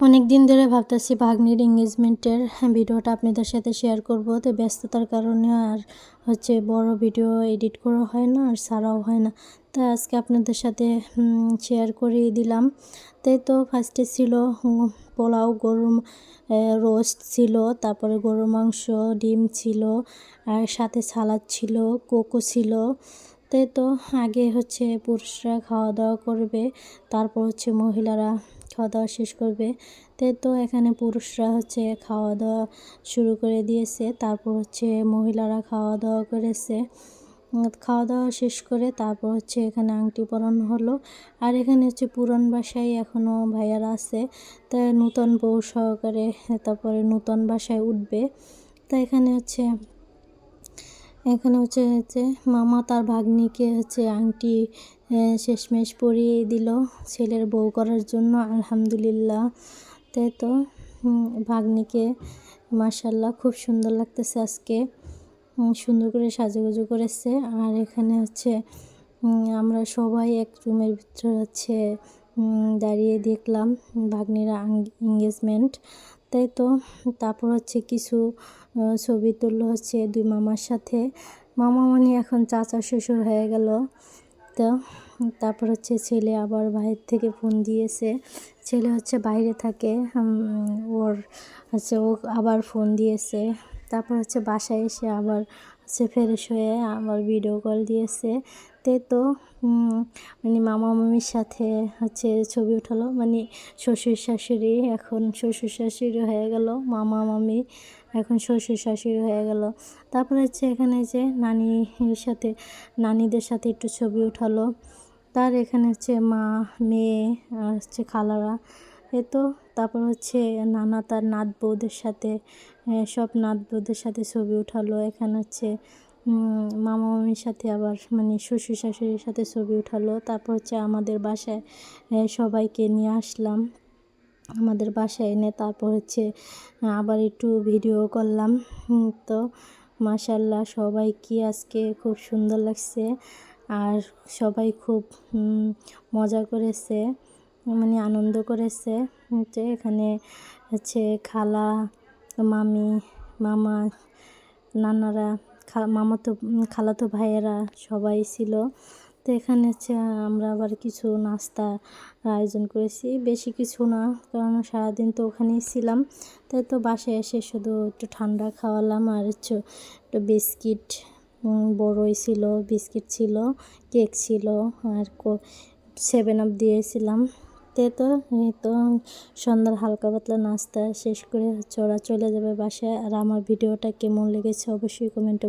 অনেক দিন ধরে ভাবতেছি ভাগ্নির এঙ্গেজমেন্টের ভিডিওটা আপনাদের সাথে শেয়ার করব। তো ব্যস্ততার কারণে আর হচ্ছে বড় ভিডিও এডিট করা হয় না, আর ছাড়াও হয় না। তাই আজকে আপনাদের সাথে শেয়ার করে দিলাম। তাই তো ফার্স্টে ছিল পোলাও, গরুর রোস্ট ছিল, তারপরে গরুর মাংস, ডিম ছিল, আর সাথে সালাদ ছিল কোকো ছিল। তাই তো আগে হচ্ছে পুরুষরা খাওয়া দাওয়া করবে, তারপর হচ্ছে মহিলারা খাওয়া দাওয়া শেষ করবে। তাই তো এখানে পুরুষরা হচ্ছে খাওয়া দাওয়া শুরু করে দিয়েছে। তারপর হচ্ছে মহিলারা খাওয়া দাওয়া করেছে। খাওয়া দাওয়া শেষ করে তারপর হচ্ছে এখানে আংটি পরানো হলো। আর এখানে হচ্ছে পুরান বাসায় এখনও ভাইয়ারা আছে। তাই নূতন বউ সহকারে তারপরে নূতন বাসায় উঠবে। তা এখানে হচ্ছে এখানে হচ্ছে হচ্ছে মামা তার ভাগ্নিকে হচ্ছে আংটি শেষমেশ পরিয়ে দিল ছেলের বউ করার জন্য, আলহামদুলিল্লাহ। তাই তো ভাগ্নিকে মাসাল্লাহ খুব সুন্দর লাগতেছে আজকে। সুন্দর করে সাজুগুজু করেছে। আর এখানে হচ্ছে আমরা সবাই এক রুমের ভিতরে হচ্ছে দাঁড়িয়ে দেখলাম ভাগ্নিরা এঙ্গেজমেন্ট তাই তো? তারপর হচ্ছে কিছু ছবি তুললো হচ্ছে দুই মামার সাথে। মামা মানে এখন চাচা শ্বশুর হয়ে গেল। তো তারপর হচ্ছে ছেলে আবার বাইরে থেকে ফোন দিয়েছে। ছেলে হচ্ছে বাইরে থাকে ওর হচ্ছে ও আবার ফোন দিয়েছে। তারপর হচ্ছে বাসায় এসে আবার হচ্ছে ফ্রেশ হয়ে আবার ভিডিও কল দিয়েছে। তে তো মানে মামা মামির সাথে হচ্ছে ছবি উঠালো। মানে শ্বশুর শাশুড়ি এখন শ্বশুর শাশুড়ি হয়ে গেল, মামা মামি এখন শ্বশুর শাশুড়ি হয়ে গেল। তারপরে হচ্ছে এখানে যে নানির সাথে, নানিদের সাথে একটু ছবি উঠালো। তার এখানে হচ্ছে মা, মেয়ে আর হচ্ছে খালারা এ তো তারপর হচ্ছে নানা তার নাত বউদের সাথে সব নাত বউদের সাথে ছবি উঠালো। এখানে হচ্ছে মামা মামির সাথে আবার মানে শ্বশুর শাশুড়ির সাথে ছবি উঠালো। তারপর হচ্ছে আমাদের বাসায় সবাইকে নিয়ে আসলাম। আমাদের বাসায় এনে তারপর হচ্ছে আবার একটু ভিডিও করলাম। তো মাশাল্লাহ সবাইকে আজকে খুব সুন্দর লাগছে। আর সবাই খুব মজা করেছে। মানে আনন্দ করেছে হচ্ছে এখানে হচ্ছে খালা, মামি, মামা, নানারা, খা, মামাতো খালাতো ভাইয়েরা সবাই ছিল। তো এখানে হচ্ছে আমরা আবার কিছু নাস্তা আয়োজন করেছি। বেশি কিছু না, কারণ সারাদিন তো ওখানেই ছিলাম। তাই তো বাসায় এসে শুধু একটু ঠান্ডা খাওয়ালাম আর হচ্ছে একটু বিস্কিট বড়ই ছিল, বিস্কিট ছিল, কেক ছিল আর সেভেন আপ দিয়েছিলাম। তে তো তো সন্ধ্যার হালকা পাতলা নাস্তা শেষ করে চড়া চলে যাবে বাসায়। আর আমার ভিডিওটা কেমন লেগেছে অবশ্যই কমেন্টে